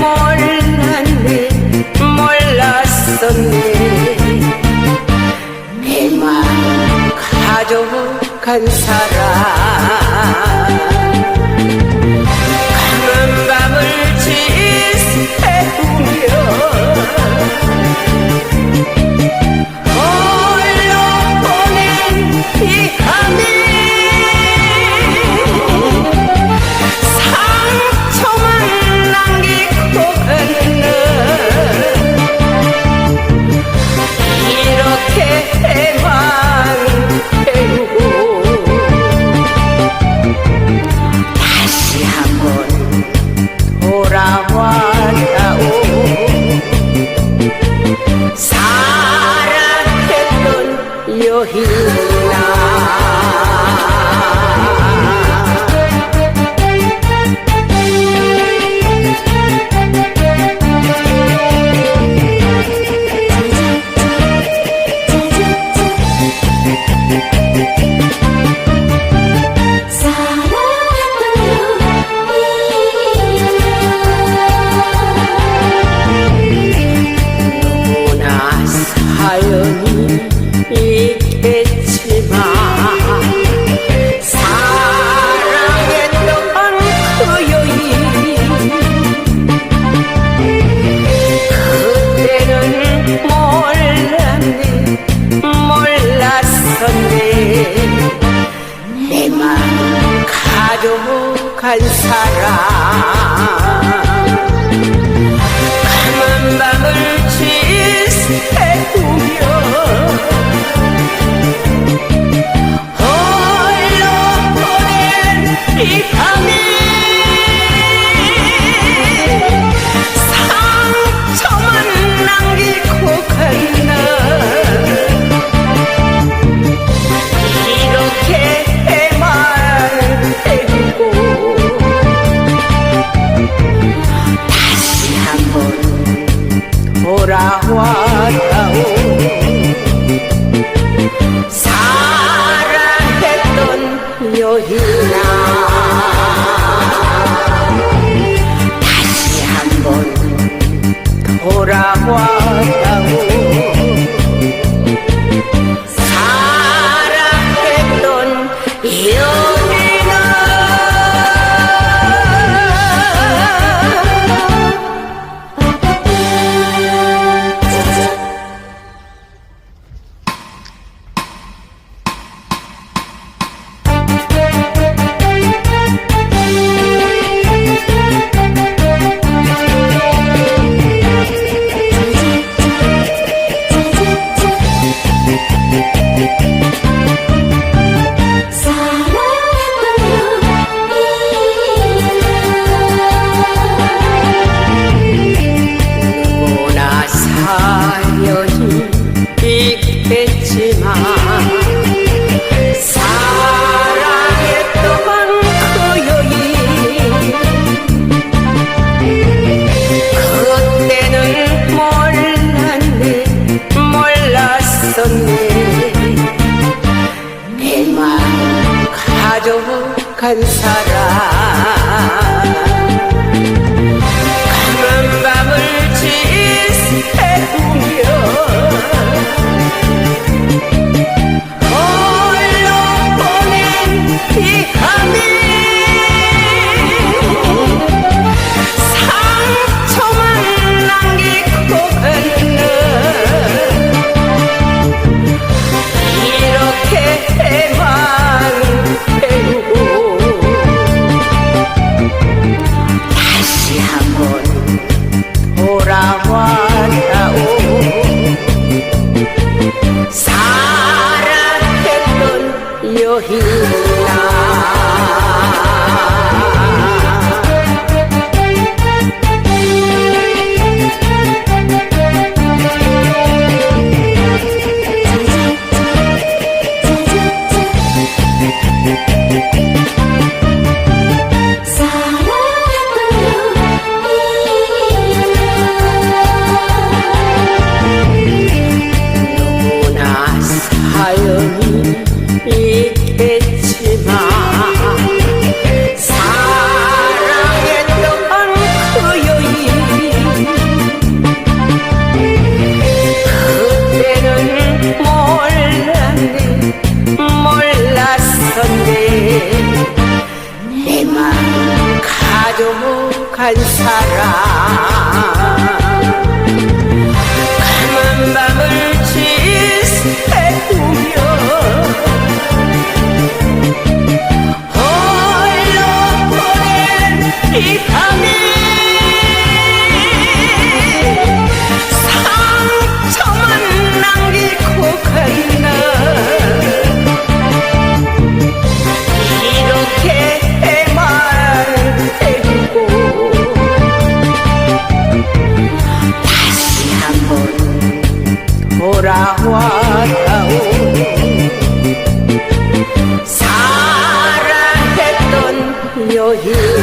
몰랐네 몰랐었네. 배만 가져간 그 사람. 여행이나? you're here. I decide. your healing light. 행복한 사람. 사랑했던 여인.